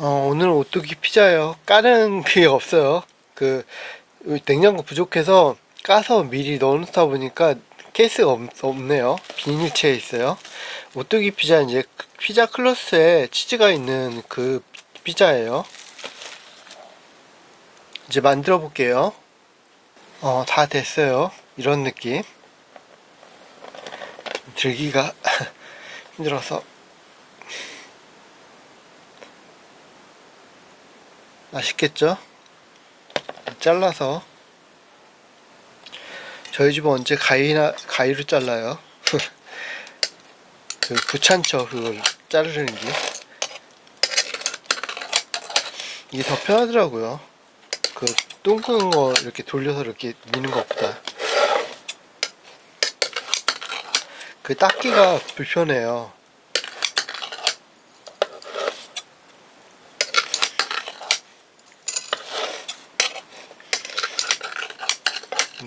어, 오늘 오뚜기 피자예요. 까는 게 없어요. 그 냉장고 부족해서 까서 미리 넣어놓다 보니까 케이스가 없, 없네요. 비닐체에 있어요. 오뚜기 피자 이제 그 피자 클러스에 치즈가 있는 그 피자예요. 이제 만들어 볼게요. 어, 다 됐어요. 이런 느낌. 들기가 힘들어서 맛있겠죠? 잘라서 저희 집은 언제 가위나 가위로 잘라요. 그 부찬쳐 그걸 자르는 게 이게 더 편하더라고요. 그 둥근 거 이렇게 돌려서 이렇게 미는 것보다 그 닦기가 불편해요.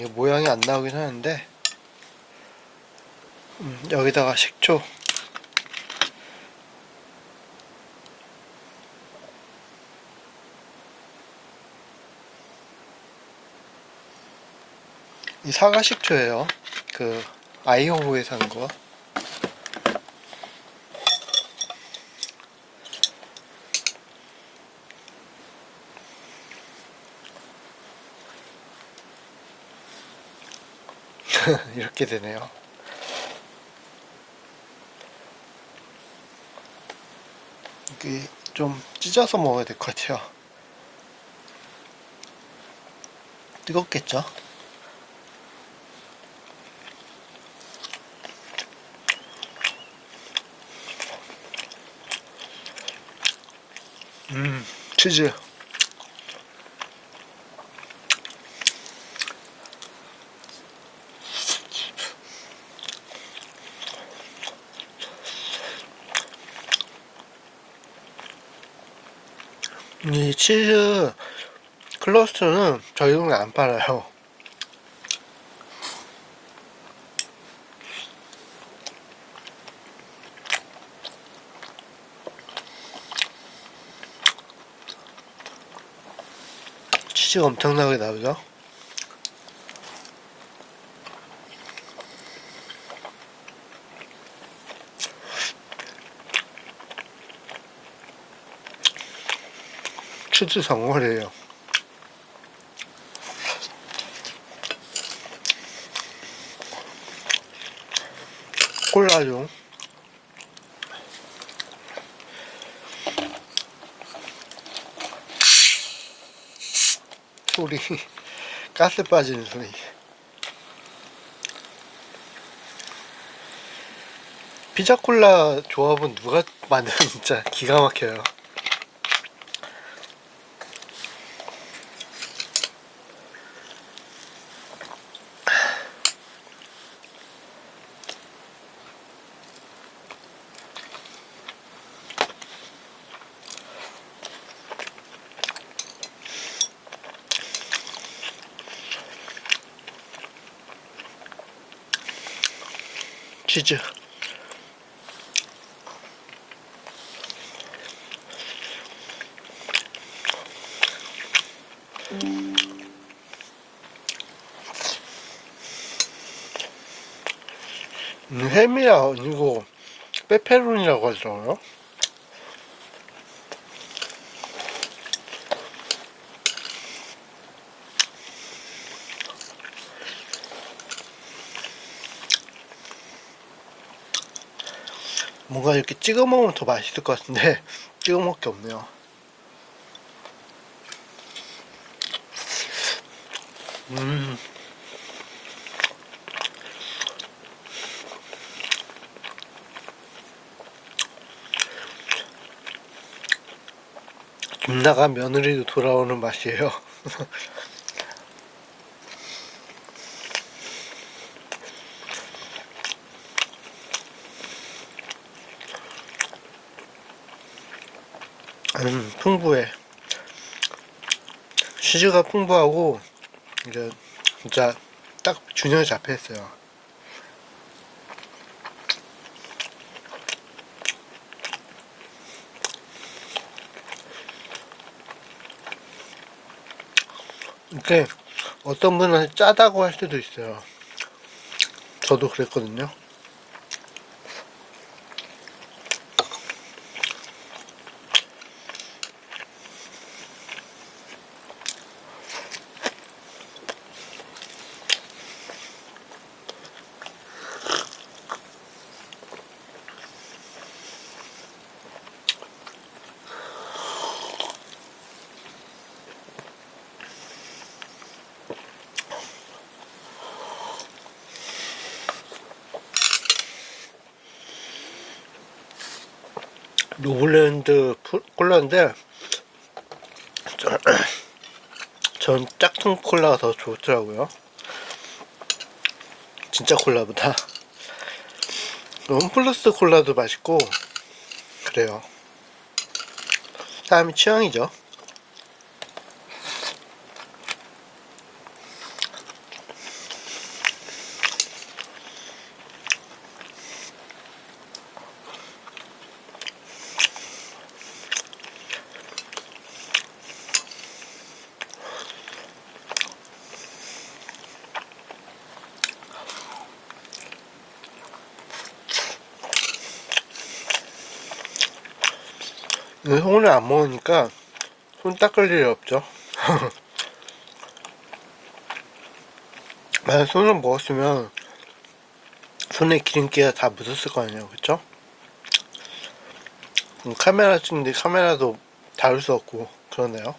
이게 모양이 안 나오긴 하는데 음, 여기다가 식초 이 사과 식초예요 그 아이호호에 산 거. 이렇게 되네요. 이게 좀 찢어서 먹어야 될 것 같아요. 뜨겁겠죠? 음, 치즈. 이 치즈 클러스터는 저희 동네 안 팔아요. 치즈가 엄청나게 나오죠? 성월이에요. 콜라용. 소리, 가스 빠지는 소리. 피자 콜라 조합은 누가 만드는 진짜 기가 막혀요. 치즈. 음, 햄이야 아니고 페페론이라고 하더라고요. 뭔가 이렇게 찍어 먹으면 더 맛있을 것 같은데 찍어 먹을 게 없네요. 음. 김나가 며느리도 돌아오는 맛이에요. 음, 풍부해. 치즈가 풍부하고 이제 진짜 딱 균형이 잡혀 있어요. 이게 어떤 분은 짜다고 할 수도 있어요. 저도 그랬거든요. 노블랜드 푸- 콜라인데 저- 전 짝퉁 콜라가 더 좋더라고요. 진짜 콜라보다. 홈플러스 콜라도 맛있고 그래요. 사람이 취향이죠. 손을 안 먹으니까 손 닦을 일이 없죠. 만약 손을 먹었으면 손에 기름기가 다 묻었을 거 아니에요, 그쵸? 음, 카메라 찍는데 카메라도 다룰 수 없고 그러네요.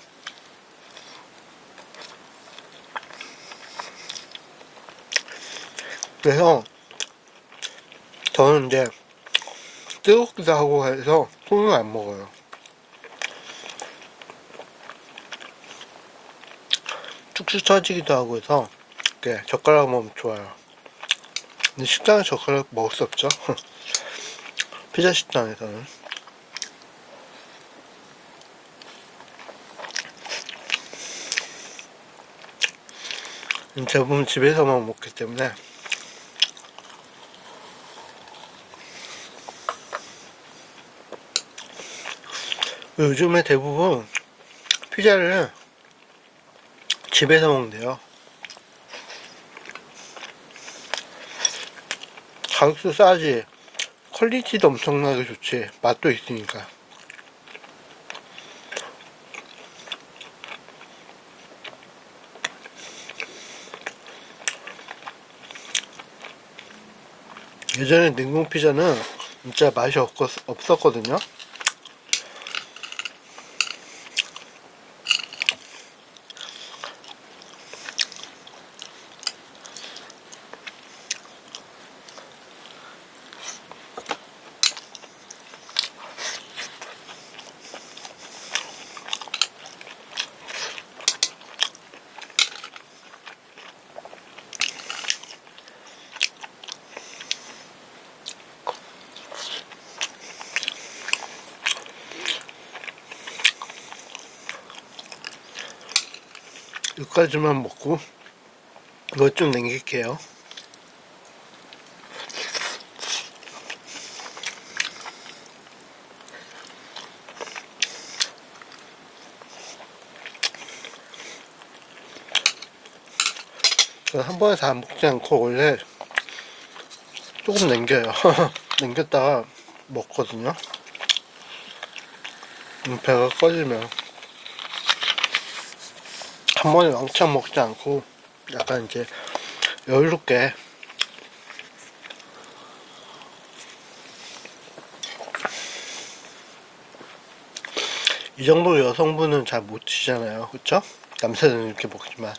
그래서 저는 이제 뜨겁기도 하고 해서 손을 안 먹어요. 축축 처지기도 하고 해서 이렇게 젓가락 먹으면 좋아요. 근데 식당에 젓가락 먹을 수 없죠. 피자 식당에서는. 대부분 집에서만 먹기 때문에 요즘에 대부분 피자를 집에서 먹는데요. 가격도 싸지, 퀄리티도 엄청나게 좋지, 맛도 있으니까. 예전에 냉동 피자는 진짜 맛이 없, 없었거든요. 여기까지만 먹고 이거 좀 남길게요. 저한 번에 다 먹지 않고 원래 조금 남겨요. 남겼다가 먹거든요. 음, 배가 꺼지면 한 번에 왕창 먹지 않고 약간 이제 여유롭게 이 정도 여성분은 잘 못 드시잖아요 그쵸? 남자들은 이렇게 먹지만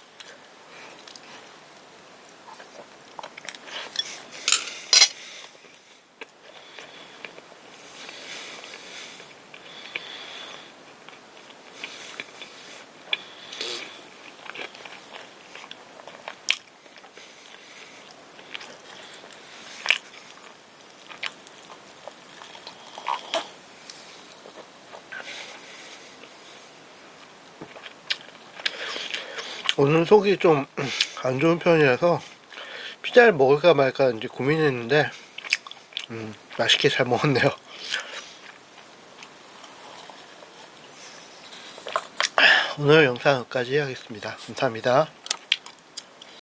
오늘 속이 좀 안 좋은 편이라서 피자를 먹을까 말까 이제 고민했는데 음, 맛있게 잘 먹었네요. 오늘 영상 여기까지 하겠습니다. 감사합니다.